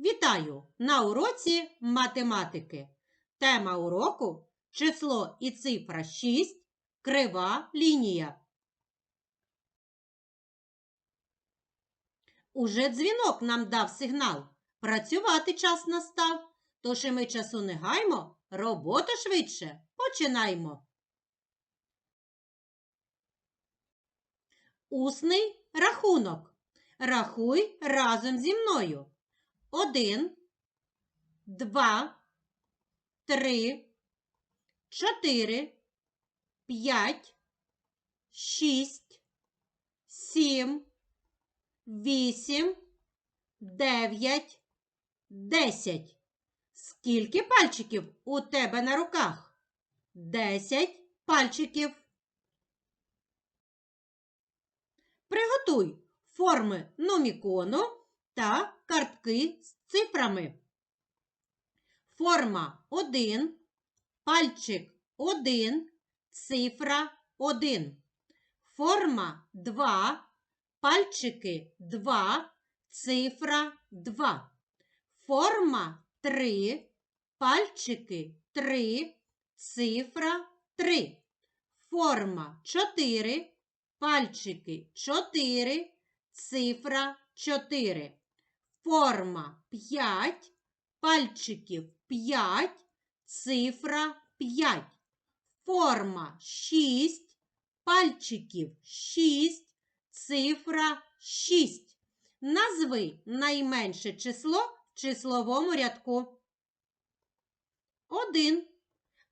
Вітаю на уроці математики. Тема уроку число і цифра 6. Крива лінія. Уже дзвінок нам дав сигнал. Працювати час настав. Тож і ми часу не гаймо, роботу швидше починаймо. Усний рахунок. Рахуй разом зі мною. Один, два, три, чотири, п'ять, шість, сім, вісім, дев'ять, десять. Скільки пальчиків у тебе на руках? Десять пальчиків. Приготуй форми номікону та картки з цифрами. Форма 1, пальчик 1, цифра 1. Форма 2, пальчики 2, цифра 2. Форма 3, пальчики 3, цифра 3. Форма 4, пальчики 4, цифра 4. Форма 5, пальчиків 5, цифра 5. Форма 6, пальчиків 6, цифра 6. Назви найменше число в числовому рядку. 1.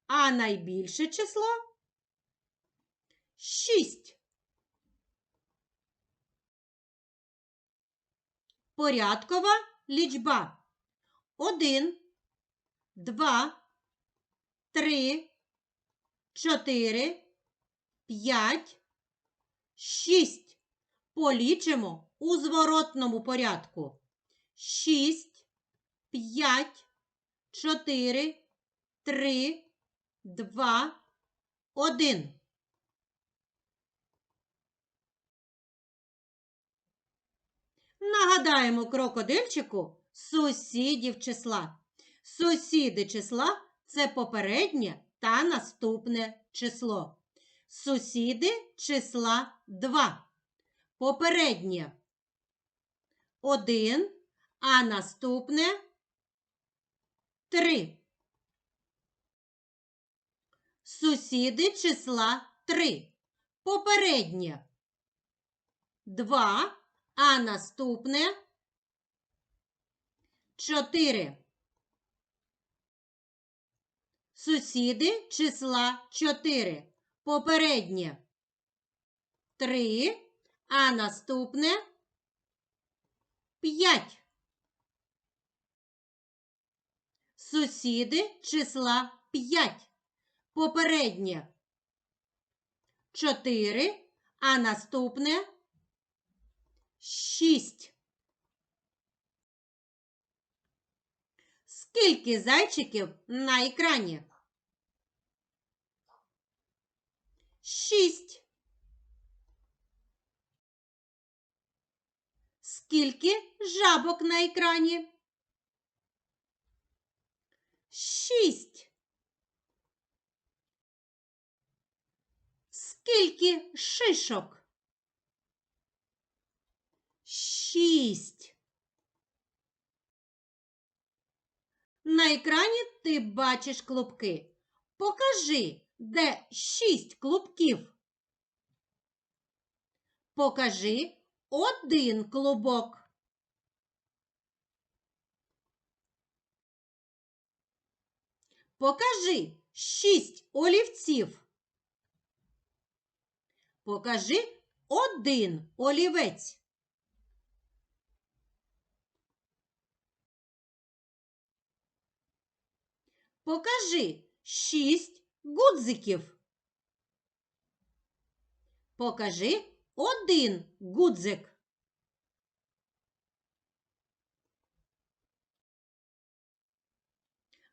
А найбільше число 6. Порядкова лічба. Один, два, три, чотири, п'ять, шість. Полічимо у зворотному порядку. Шість, п'ять, чотири, три, два, один. Нагадаємо крокодильчику сусідів числа. Сусіди числа це попереднє та наступне число. Сусіди числа 2. Попереднє 1, а наступне 3. Сусіди числа 3. Попереднє 2 а наступне 4. Сусіди числа 4. Попереднє 3, а наступне 5. Сусіди числа 5. Попереднє 4, а наступне Шість. Скільки зайчиків на екрані? Шість. Скільки жабок на екрані? Шість. Скільки шишок? Шість. На екрані ти бачиш клубки. Покажи, де шість клубків. Покажи один клубок. Покажи шість олівців. Покажи один олівець. Покажи шість гудзиків. Покажи один гудзик.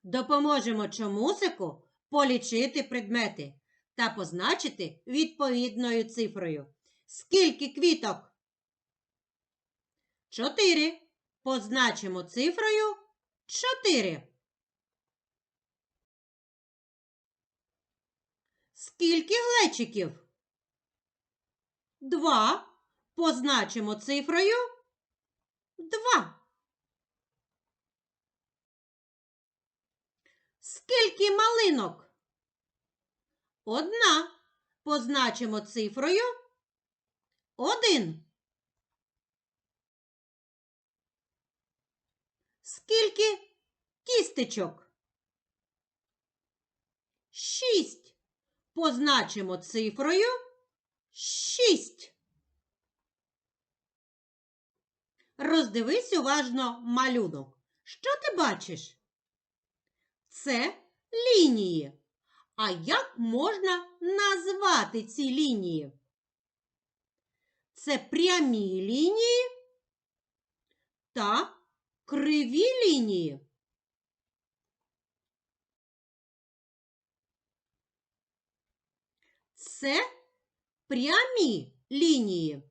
Допоможемо чомусику полічити предмети та позначити відповідною цифрою. Скільки квіток? Чотири. позначимо цифрою 4. Скільки глечиків? Два. Позначимо цифрою 2. Скільки малинок? Одна. Позначимо цифрою 1. Скільки кістечок? Шість. Позначимо цифрою шість. Роздивись уважно малюнок. Що ти бачиш? Це лінії. А як можна назвати ці лінії? Це прямі лінії та криві лінії. Це прямі лінії.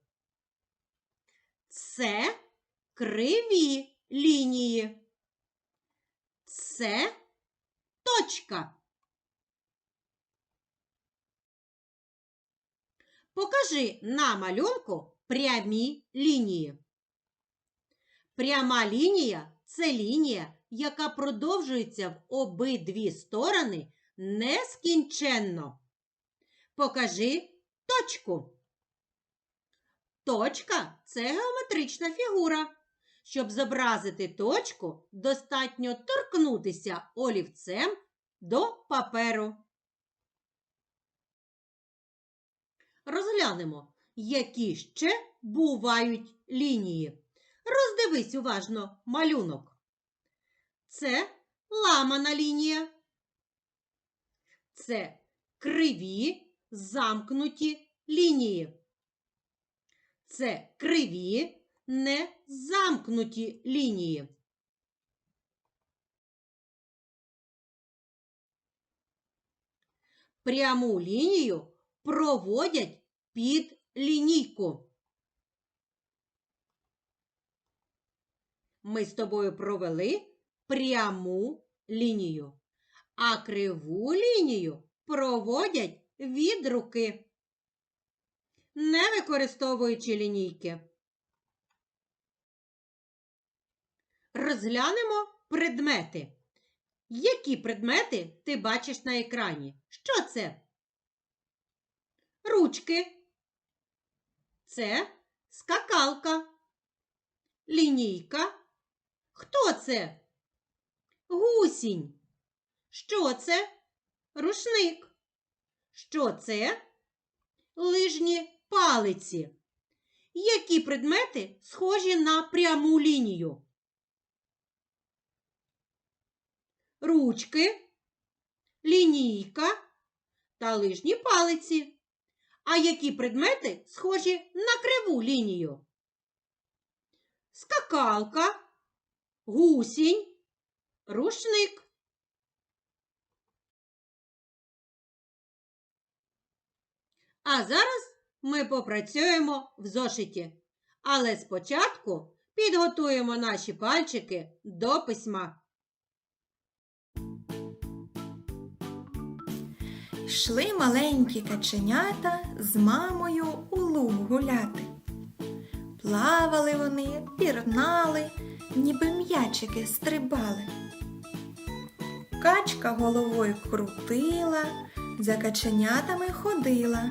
Це криві лінії. Це точка. Покажи на малюнку прямі лінії. Пряма лінія це лінія, яка продовжується в обидві сторони нескінченно. Покажи точку. Точка це геометрична фігура. Щоб зобразити точку, достатньо торкнутися олівцем до паперу. Розглянемо, які ще бувають лінії. Роздивись уважно малюнок. Це ламана лінія. Це криві замкнуті лінії. Це криві не замкнуті лінії. Пряму лінію проводять під лінійку. Ми з тобою провели пряму лінію, а криву лінію проводять від руки, не використовуючи лінійки. Розглянемо предмети. Які предмети ти бачиш на екрані? Що це? Ручки. Це скакалка. Лінійка. Хто це? Гусінь. Що це? Рушник. Що це? Лижні палиці. Які предмети схожі на пряму лінію? Ручки, лінійка та лижні палиці. А які предмети схожі на криву лінію? Скакалка, гусінь, рушник. А зараз ми попрацюємо в зошиті. Але спочатку підготуємо наші пальчики до письма. Йшли маленькі каченята з мамою у луг гуляти. Плавали вони, пірнали, ніби м'ячики стрибали. Качка головою крутила, за каченятами ходила.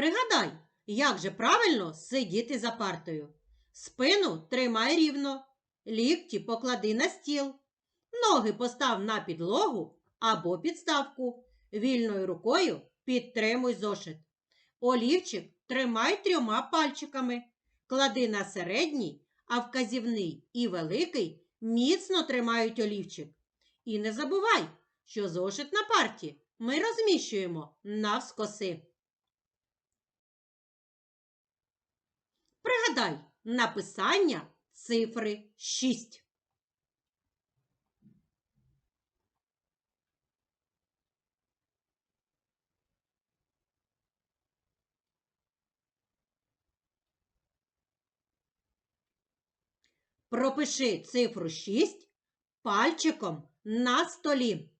Пригадай, як же правильно сидіти за партою. Спину тримай рівно, лікті поклади на стіл, ноги постав на підлогу або підставку. Вільною рукою підтримуй зошит. Олівчик тримай трьома пальчиками, клади на середній, а вказівний і великий міцно тримають олівчик. І не забувай, що зошит на парті ми розміщуємо навскоси. Пригадай написання цифри 6. Пропиши цифру 6 пальчиком на столі.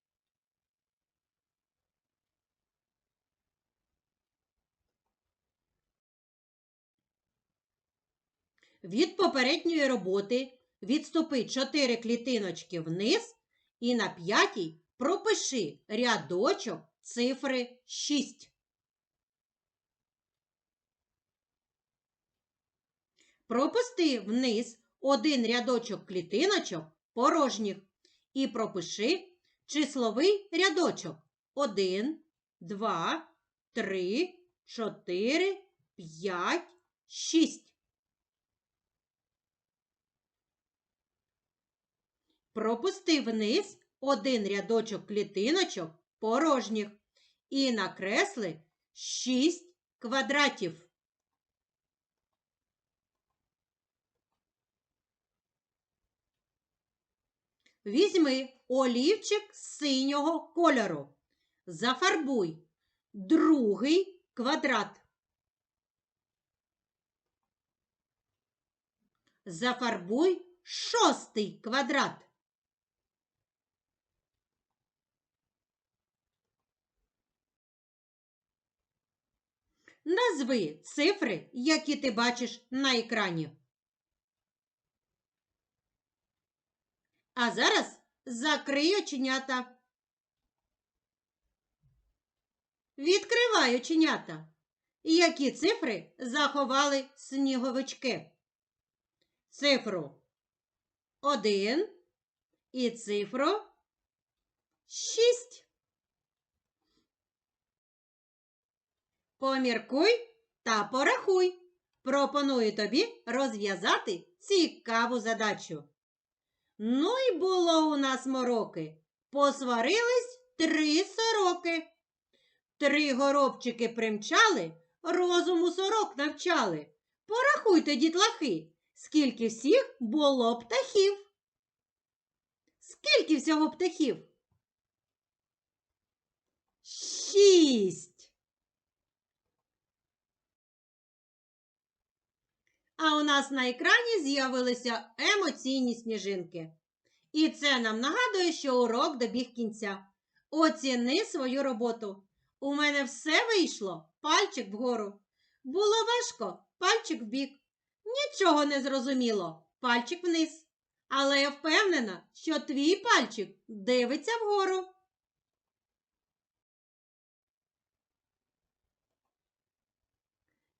Від попередньої роботи відступи 4 клітиночки вниз і на п'ятій пропиши рядочок цифри 6. Пропусти вниз один рядочок клітиночок порожніх і пропиши числовий рядочок 1, 2, 3, 4, 5, 6. Пропусти вниз один рядочок клітиночок порожніх і накресли 6 квадратів. Візьми олівчик синього кольору. Зафарбуй другий квадрат. Зафарбуй шостий квадрат. Назви цифри, які ти бачиш на екрані. А зараз закрий оченята. Відкривай оченята. Які цифри заховали сніговички? Цифру 1 і цифру 6. Поміркуй та порахуй. Пропоную тобі розв'язати цікаву задачу. Ну і було у нас мороки. Посварились три сороки. Три горобчики примчали, розуму сорок навчали. Порахуйте, дітлахи, скільки всіх було птахів. Скільки всього птахів? Шість. А у нас на екрані з'явилися емоційні сніжинки. І це нам нагадує, що урок добіг кінця. Оціни свою роботу. У мене все вийшло, пальчик вгору. Було важко, пальчик вбік. Нічого не зрозуміло, пальчик вниз. Але я впевнена, що твій пальчик дивиться вгору.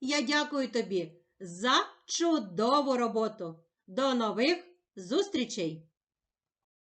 Я дякую тобі за чудову роботу. До нових зустрічей!